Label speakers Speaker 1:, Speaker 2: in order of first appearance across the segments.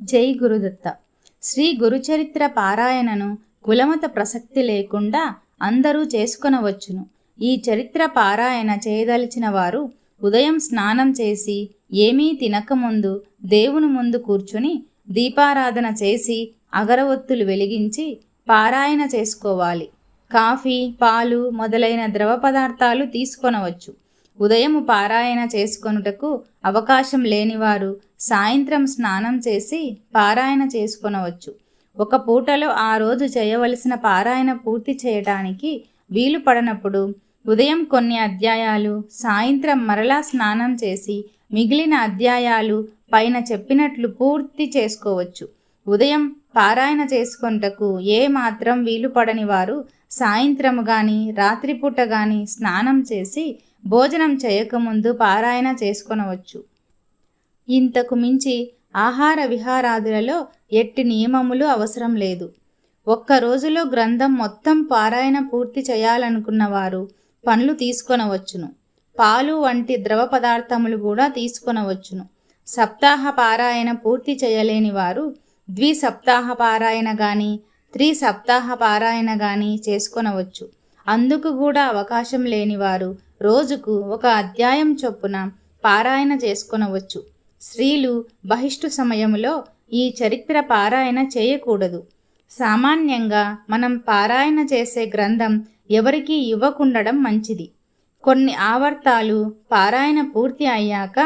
Speaker 1: జై గురుదత్త. శ్రీ గురుచరిత్ర పారాయణను కులమత ప్రసక్తి లేకుండా అందరూ చేసుకొనవచ్చును. ఈ చరిత్ర పారాయణ చేయదలిచిన వారు ఉదయం స్నానం చేసి ఏమీ తినకముందు దేవుని ముందు కూర్చుని దీపారాధన చేసి అగరవత్తులు వెలిగించి పారాయణ చేసుకోవాలి. కాఫీ పాలు మొదలైన ద్రవ పదార్థాలు తీసుకొనవచ్చు. ఉదయము పారాయణ చేసుకొనుటకు అవకాశం లేనివారు సాయంత్రం స్నానం చేసి పారాయణ చేసుకొనవచ్చు. ఒక పూటలో ఆ రోజు చేయవలసిన పారాయణ పూర్తి చేయటానికి వీలు పడనప్పుడు ఉదయం కొన్ని అధ్యాయాలు సాయంత్రం మరలా స్నానం చేసి మిగిలిన అధ్యాయాలు పైన చెప్పినట్లు పూర్తి చేసుకోవచ్చు. ఉదయం పారాయణ చేసుకొనుటకు ఏ మాత్రం వీలు పడని వారు సాయంత్రం కానీ రాత్రిపూట కానీ స్నానం చేసి భోజనం చేయకముందు పారాయణ చేసుకొనవచ్చు. ఇంతకు మించి ఆహార విహారాదులలో ఎట్టి నియమములు అవసరం లేదు. ఒక్క రోజులో గ్రంథం మొత్తం పారాయణ పూర్తి చేయాలనుకున్న వారు పండ్లు తీసుకొనవచ్చును. పాలు వంటి ద్రవ పదార్థములు కూడా తీసుకొనవచ్చును. సప్తాహ పారాయణ పూర్తి చేయలేని వారు ద్విసప్తాహ పారాయణ కానీ త్రి సప్తాహ పారాయణ కానీ చేసుకొనవచ్చు. అందుకు కూడా అవకాశం లేనివారు రోజుకు ఒక అధ్యాయం చొప్పున పారాయణ చేసుకొనవచ్చు. స్త్రీలు బహిష్టు సమయంలో ఈ చరిత్ర పారాయణ చేయకూడదు. సామాన్యంగా మనం పారాయణ చేసే గ్రంథం ఎవరికీ ఇవ్వకుండడం మంచిది. కొన్ని ఆవర్తాలు పారాయణ పూర్తి అయ్యాక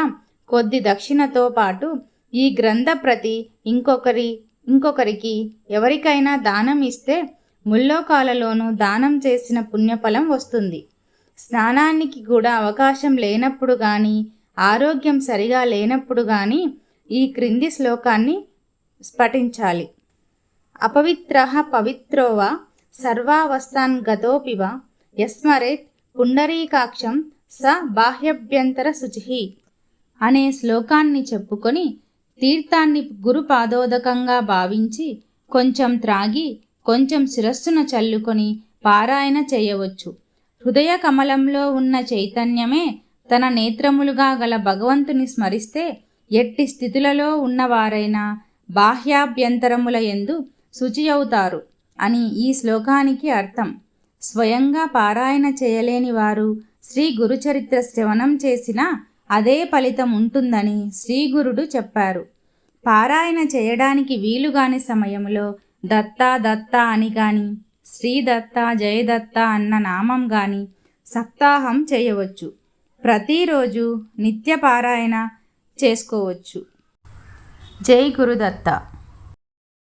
Speaker 1: కొద్ది దక్షిణతో పాటు ఈ గ్రంథ ప్రతి ఇంకొకరి ఇంకొకరికి ఎవరికైనా దానం ఇస్తే ముల్లోకాలలోనూ దానం చేసిన పుణ్యఫలం వస్తుంది. స్నానానికి కూడా అవకాశం లేనప్పుడు కానీ ఆరోగ్యం సరిగా లేనప్పుడు కానీ ఈ క్రింది శ్లోకాన్ని స్ఫటించాలి. అపవిత్ర పవిత్రోవ సర్వావస్థాన్ గతోపివ యస్మరేత్ పుండరీకాక్షం స బాహ్యభ్యంతర శుచి అనే శ్లోకాన్ని చెప్పుకొని తీర్థాన్ని గురు పాదోదకంగా భావించి కొంచెం త్రాగి కొంచెం శిరస్సున చల్లుకొని పారాయణ చేయవచ్చు. హృదయ కమలంలో ఉన్న చైతన్యమే తన నేత్రములుగా గల భగవంతుని స్మరిస్తే ఎట్టి స్థితులలో ఉన్నవారైనా బాహ్యాభ్యంతరముల ఎందు శుచి అవుతారు అని ఈ శ్లోకానికి అర్థం. స్వయంగా పారాయణ చేయలేని వారు శ్రీ గురుచరిత్ర శ్రవణం చేసినా అదే ఫలితం ఉంటుందని శ్రీగురుడు చెప్పారు. పారాయణ చేయడానికి వీలుగాని సమయంలో దత్తా దత్తా అని కానీ శ్రీదత్త జయదత్త అన్న నామం కానీ సప్తాహం చేయవచ్చు. ప్రతిరోజు నిత్యపారాయణ చేసుకోవచ్చు. జై గురుదత్త.